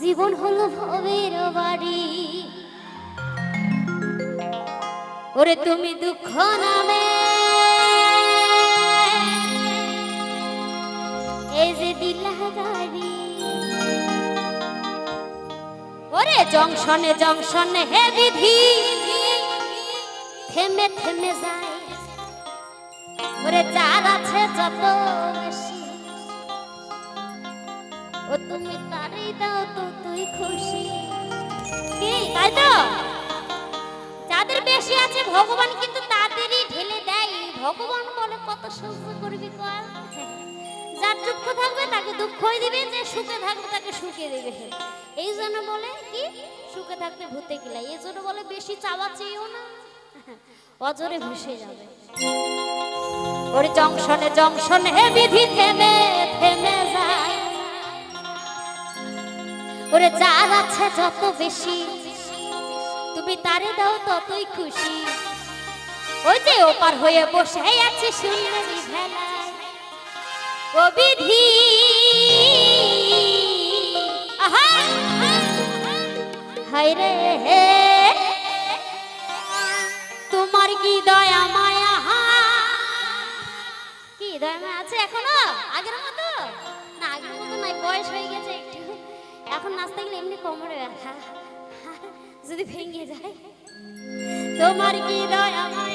জীবন হলো ভবের বাড়ি। ওরে তুমি দুঃখ নামে। এই যে দিলা গাড়ি ওরে জংশনে জংশনে হে বিধি। থেমে থেমে যায় ওরে যার আছে যত বেশি। ও তুমি তারই দাও তো তুই খুশি। কি, তাই তো? যাদের বেশি আছে ভগবান কিন্তু তাদেরই ঢেলে দেয়। ভগবান বলে কত সহ্য করবি কর যার দুঃখ থাকবে তাকে দুঃখই দিবে, যে সুখে থাকবে তাকে সুখে দেবে। এই জন্য বলে কি? সুখে থাকতে ভূতে গেলাই। এই জন্য বলে বেশি চাওয়া চেয়েও না। অজরে যাবে। ওর জংশনে হে বিধি থেমে থেমে যায়। ওরে যার আছে যত বেশি, তুমি তারে দাও ততই খুশি। ওই যে ওপার হয়ে বসে আছে ভেলায় ও বিধি হায় রে তোমার কি দয়া মায়া কি দয়া মায়া আছে এখনও? আগের মতো? না, আগের মতো নাই বয়স হয়ে গেছে একটু। এখন নাচতে গেলে এমনি কোমরে ব্যথা। যদি ভেঙে যায়। তোমার কি দয়া মায়া